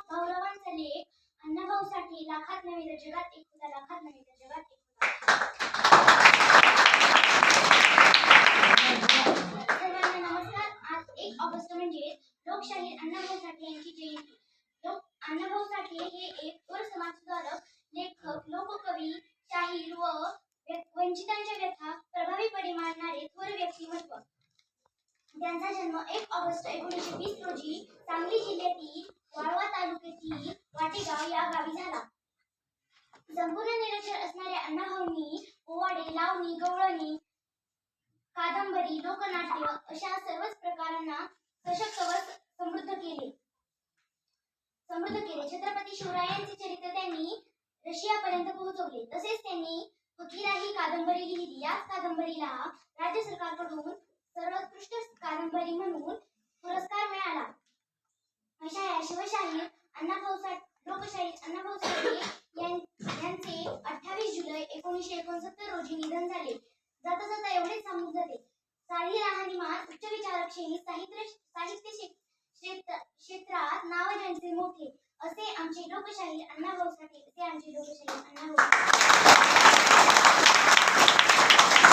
गौरवांचा लेख अण्णाभाऊ साठी लाखात नव्हे तर जगात एक होता लाखात नव्हे तर जगात एक होता सर्वांना नमस्कार. आज एक ऑगस्ट म्हणजे लोकशाहीर अण्णाभाऊ साठे यांची जयंती. लोक अण्णाभाऊ साठे हे एक थोर समाजसुधारक लेखक लोककवी शाहीर व व्य- वंचितांच्या व्यथा प्रभावीपणे मांडणारे थोर व्यक्तिमत्व. त्यांचा जन्म एक ऑगस्ट एकोणीसशे वीस रोजी सांगली जिल्ह्यातील वाळवा तालुक्यातील वाटेगाव या गावी झाला. संपूर्ण निरक्षर असणाऱ्या अण्णाभाऊंनी ओवाडे लावणी गवळणी कादंबरी लोकनाट्य अशा सर्वच प्रकारांना सशक्त व समृद्ध केले. समृद्ध केले. छत्रपती शिवरायांचे चरित्र त्यांनी रशियापर्यंत पोहोचवले. तसेच त्यांनी फकीरा ही कादंबरी लिहिली. याच कादंबरीला राज्य सरकारकडून सर्वोत्कृष्ट कादंबरी म्हणून या अण्णाभाऊ साठ अण्णाभाऊ साठे यांचे अठ्ठावीस जुलै एकोणीसशे एकोणसत्तर रोजी निधन झाले. जाता जाता एवढेच सांगून जाते. साधी राहणीमान उच्च विचारक श्रेणी साहित्य साहित्य क्षेत्र क्षेत्रात नाव ज्यांचे मोठे असे आमचे लोकशाही अण्णाभाऊ साठे असे आमचे लोकशाही अण्णाभाऊ